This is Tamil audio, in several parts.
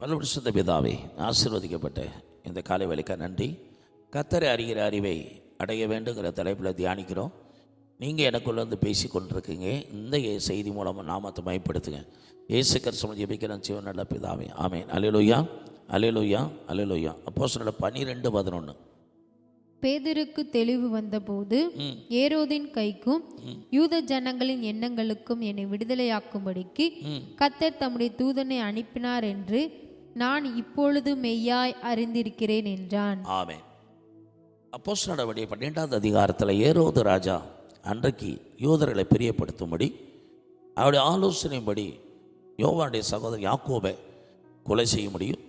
பலபரிசுத்த பிதாவே ஆசீர்வதிக்கப்பட்ட இந்த காலை வேலைக்கா நன்றி. கத்தரை அறிகிற அறிவை அடைய வேண்டுங்கிற தலைப்பில் தியானிக்கிறோம். நீங்கள் எனக்குள்ள வந்து பேசி கொண்டிருக்கீங்க. இந்த செய்தி மூலமாக நாமத்தை மயப்படுத்துங்க. இயேசு கரிசனம் ஜெபிக்கிறேன் சிவன் நல்ல பிதாவே. ஆமேன். அலையலுயா அலையலுயா அலையலுயா அப்போ சொல்ல பன்னிரெண்டு பதினொன்று பேதருக்கு தெளிவு வந்தபோது ஏரோதின் கைக்கும் யூத ஜனங்களின் எண்ணங்களுக்கும் என்னை விடுதலையாக்கும்படிக்கு கத்தர் தம்முடைய தூதனை அனுப்பினார் என்று நான் இப்பொழுது மெய்யாய் அறிந்திருக்கிறேன் என்றான். ஆமே அப்போஸ் நடவடிக்கை பன்னெண்டாவது அதிகாரத்தில் ஏரோது ராஜா அன்றைக்கு யூதர்களை பிரியப்படுத்தும்படி அவருடைய ஆலோசனைப்படி யோவானுடைய சகோதரர் யாக்கோபை கொலை செய்ய முடியும்.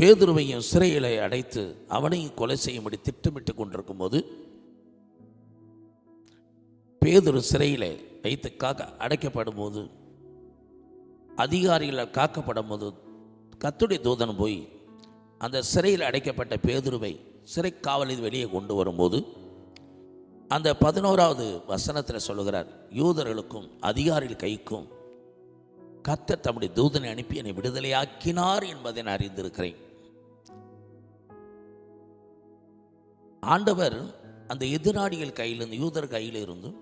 பேதுருவையும் சிறையிலே அடைத்து அவனையும் கொலை செய்யும்படி திட்டமிட்டு கொண்டிருக்கும் போது பேதுரு சிறையில் வைத்துக்காக அடைக்கப்படும் போது அதிகாரிகள் காக்கப்படும் போது கத்துடைய தூதன் போய் அந்த சிறையில் அடைக்கப்பட்ட பேதுருவை சிறை காவலில் வெளியே கொண்டு வரும்போது அந்த பதினோராவது வசனத்தில் சொல்லுகிறார் யூதர்களுக்கும் அதிகாரிகள் கைக்கும் கத்தர் தம்முடைய தூதனை அனுப்பி என்னை விடுதலையாக்கினார் என்பதை நான் அறிந்திருக்கிறேன். ஆண்டவர் அந்த எதிராளிகள் கையிலிருந்து யூதர் கையில் இருந்தும்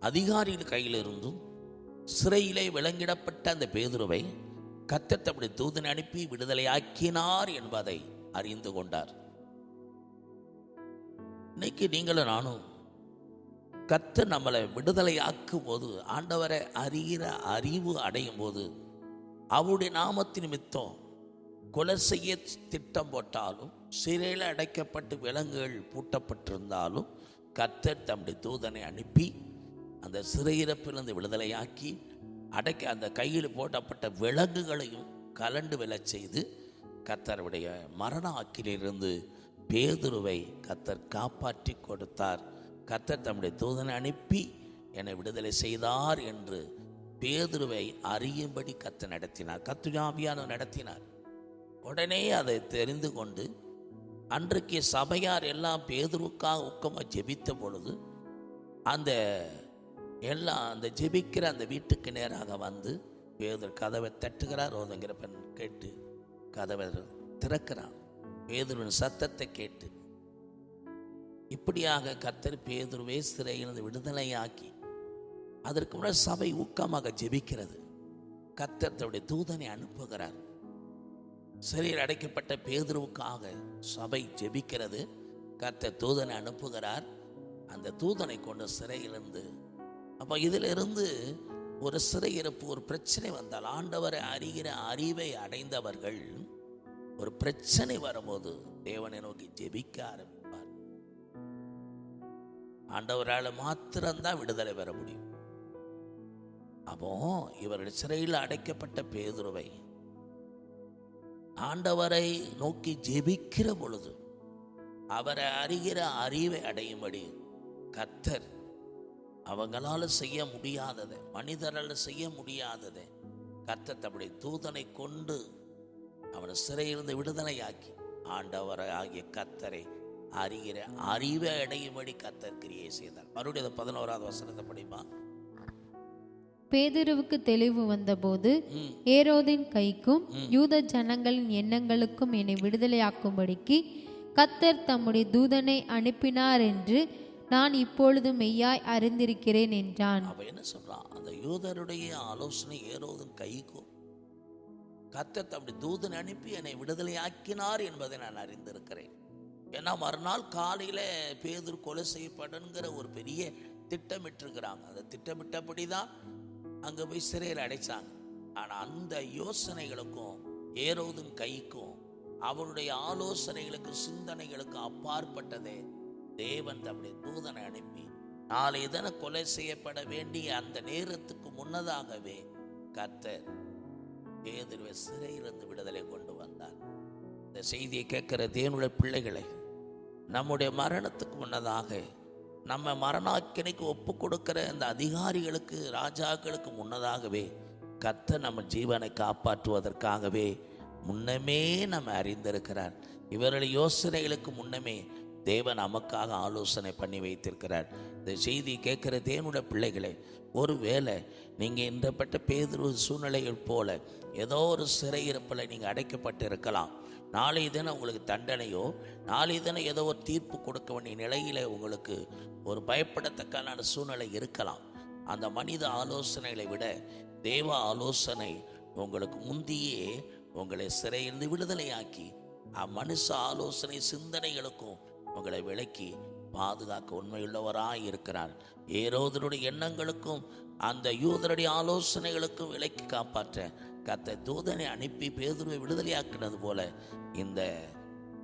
அதிகாரிகள் கையில் இருந்தும் சிறையிலே விலங்கிடப்பட்ட அந்த பேதுருவை கத்தர் தம்முடைய தூதனை அனுப்பி விடுதலையாக்கினார் என்பதை அறிந்து கொண்டார். இன்னைக்கு நீங்களும் நானும் கத்தர் நம்மளை விடுதலையாக்கும் போது ஆண்டவரை அறிகிற அறிவு அடையும் போது அவருடைய நாமத்தின் நிமித்தம் கொலை செய்ய திட்டம் போட்டாலும் சிறையில் அடைக்கப்பட்டு விலங்குகள் பூட்டப்பட்டிருந்தாலும் கத்தர் தம்முடைய தூதனை அனுப்பி அந்த சிறையிறப்பிலிருந்து விடுதலையாக்கி அடைக்க அந்த கையில் போட்டப்பட்ட விலங்குகளையும் கலண்டு விழச் செய்து கத்தருடைய மரண ஆக்கிலிருந்து பேதுருவை கத்தர் காப்பாற்றி கொடுத்தார். கத்தர் தம்முடைய தூதனை அனுப்பி என்னை விடுதலை செய்தார் என்று பேதுருவை அறியும்படி கத்த நடத்தினார். கத்துஜாவியான நடத்தினார். உடனே அதை தெரிந்து கொண்டு அன்றைக்கு சபையார் எல்லாம் பேதுருவுக்காக உக்கமாக ஜெபித்த பொழுது அந்த எல்லாம் அந்த ஜெபிக்கிற அந்த வீட்டுக்கு நேராக வந்து பேதர் கதவை தட்டுகிறார். ரோதங்கிற பெண் கேட்டு கதவை திறக்கிறான் பேதுருவின் சத்தத்தை கேட்டு இப்படியாக கத்தர் பேதுருவே சிறையிலிருந்து விடுதலையாக்கி அதற்கு முன்னாடி சபை ஊக்கமாக ஜெபிக்கிறது. கத்தர் தன்னுடைய தூதனை அனுப்புகிறார். சிறையில் அடைக்கப்பட்ட பேதுருவுக்காக சபை ஜெபிக்கிறது. கர்த்தர் தூதனை அனுப்புகிறார். அந்த தூதனை கொண்டு சிறையிலிருந்து அப்போ இதிலிருந்து ஒரு சிறையிருப்பு ஒரு பிரச்சனை வந்தால் ஆண்டவரை அறிகிற அறிவை அடைந்தவர்கள் ஒரு பிரச்சனை வரும்போது தேவனை நோக்கி ஜெபிக்க ஆரம்பிப்பார். ஆண்டவரால் மாத்திரம்தான் விடுதலை பெற முடியும். அப்போ இவர்கள் சிறையில் அடைக்கப்பட்ட பேதுருவை ஆண்டவரை நோக்கி ஜெபிக்கிற பொழுது அவரை அறிகிற அறிவை அடையும்படி கத்தர் அவங்களால செய்ய முடியாததை மனிதரால் செய்ய முடியாததை கத்தர் தம்முடைய தூதனை கொண்டு அவனை சிறையிலிருந்து விடுதலையாக்கி ஆண்டவரை ஆகிய கத்தரை அறிகிற அறிவை அடையும்படி கத்தர் கிரியை செய்தார். மறுபடியும் பதினோராவது வசனத்தை படிப்பா? பேதுருவுக்கு தெளிவு வந்தபோது ஏரோதின் கைக்கும் யூத ஜனங்களின் எண்ணங்களுக்கும் என்னை விடுதலையாக்கும்படிக்கு கத்தர் தம்முடைய தூதனை அனுப்பினார் என்று நான் இப்பொழுது மெய்யாய் அறிந்திருக்கிறேன் என்றான். அவ என்ன சொல்றான்? அந்த யூதருடைய ஆலோசனை ஏறோதும் கைக்கும் கத்த அப்படி தூதன் அனுப்பி என்னை விடுதலை ஆக்கினார் என்பதை நான் அறிந்திருக்கிறேன். ஏன்னா மறுநாள் காலையில பேதூர் கொலை செய்யப்படுங்கிற ஒரு பெரிய திட்டமிட்டிருக்கிறாங்க. அந்த திட்டமிட்டபடி தான் அங்கே போய் சிறையில் அடைச்சாங்க. ஆனால் அந்த யோசனைகளுக்கும் ஏறோதும் கைக்கும் அவருடைய ஆலோசனைகளுக்கு சிந்தனைகளுக்கு அப்பாற்பட்டதே தேவன் தம்முடைய தூதனை அனுப்பி நாளை இதன கொலை செய்யப்பட வேண்டிய அந்த நேரத்துக்கு முன்னதாகவே கர்த்தர் பேதுருவை சிறையிலிருந்து விடுதலை கொண்டு வந்தார். இந்த செய்தியை கேட்கிற தேவனுடைய பிள்ளைகளை நம்முடைய மரணத்துக்கு முன்னதாக நம்ம மரணாக்கினைக்கு ஒப்பு கொடுக்கிற இந்த அதிகாரிகளுக்கு ராஜாக்களுக்கு முன்னதாகவே கத்த நம்ம ஜீவனை காப்பாற்றுவதற்காகவே முன்னமே நம்ம அறிந்திருக்கிறார். இவர்கள் யோசனைகளுக்கு முன்னமே தேவன் நமக்காக ஆலோசனை பண்ணி வைத்திருக்கிறார். இந்த செய்தி கேட்குற தேவனுடைய பிள்ளைகளே ஒருவேளை நீங்கள் இன்றப்பட்ட பேதொரு சூழ்நிலைகள் போல ஏதோ ஒரு சிறையிருப்பில் நீங்கள் அடைக்கப்பட்டு இருக்கலாம் நாளை தினம் உங்களுக்கு தண்டனையோ நாளை தினம் ஏதோ ஒரு தீர்ப்பு கொடுக்க வேண்டிய நிலையில் உங்களுக்கு ஒரு பயப்படத்தக்கான சூழ்நிலை இருக்கலாம். அந்த மனித ஆலோசனைகளை விட தேவ ஆலோசனை உங்களுக்கு முந்தியே உங்களை சிறையிலிருந்து விடுதலையாக்கி அம்மனுஷ ஆலோசனை சிந்தனைகளுக்கும் உங்களை விலக்கி பாதுகாக்க உண்மையுள்ளவராய் இருக்கிறார். ஏரோதனுடைய எண்ணங்களுக்கும் அந்த யூதருடைய ஆலோசனைகளுக்கும் விலக்கி காப்பாற்ற கத்த தூதனை அனுப்பி பேதுருவை விடுதலையாக்கினது போல இந்த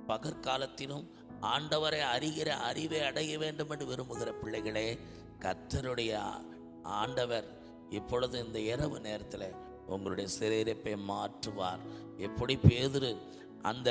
பகற்காலத்திலும் ஆண்டவரை அறிகிற அறிவை அடைய வேண்டும் என்று விரும்புகிற பிள்ளைகளே கத்தருடைய ஆண்டவர் இப்பொழுது இந்த இரவு நேரத்தில் உங்களுடைய சிறையிருப்பை மாற்றுவார். எப்படி பேதுரு அந்த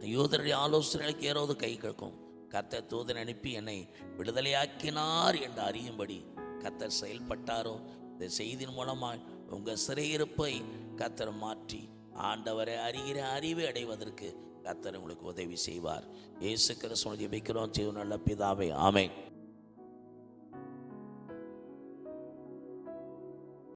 யூதருடைய ஆலோசனைகளுக்கு ஏறோது கை கேட்கும். கத்த தூதன் அனுப்பி என்னை விடுதலையாக்கினார் என்று அறியும்படி கத்தர் செயல்பட்டாரோ? இந்த செய்தியின் மூலமாய் உங்கள் சிறையிருப்பை கத்தர் மாற்றி ஆண்டவரை அறிகிற அறிவை அடைவதற்கு கத்தர் உங்களுக்கு உதவி செய்வார். இயேசு கிறிஸ்துவை ஜெபிக்கிறோம். அல்ல பிதாவை. ஆமை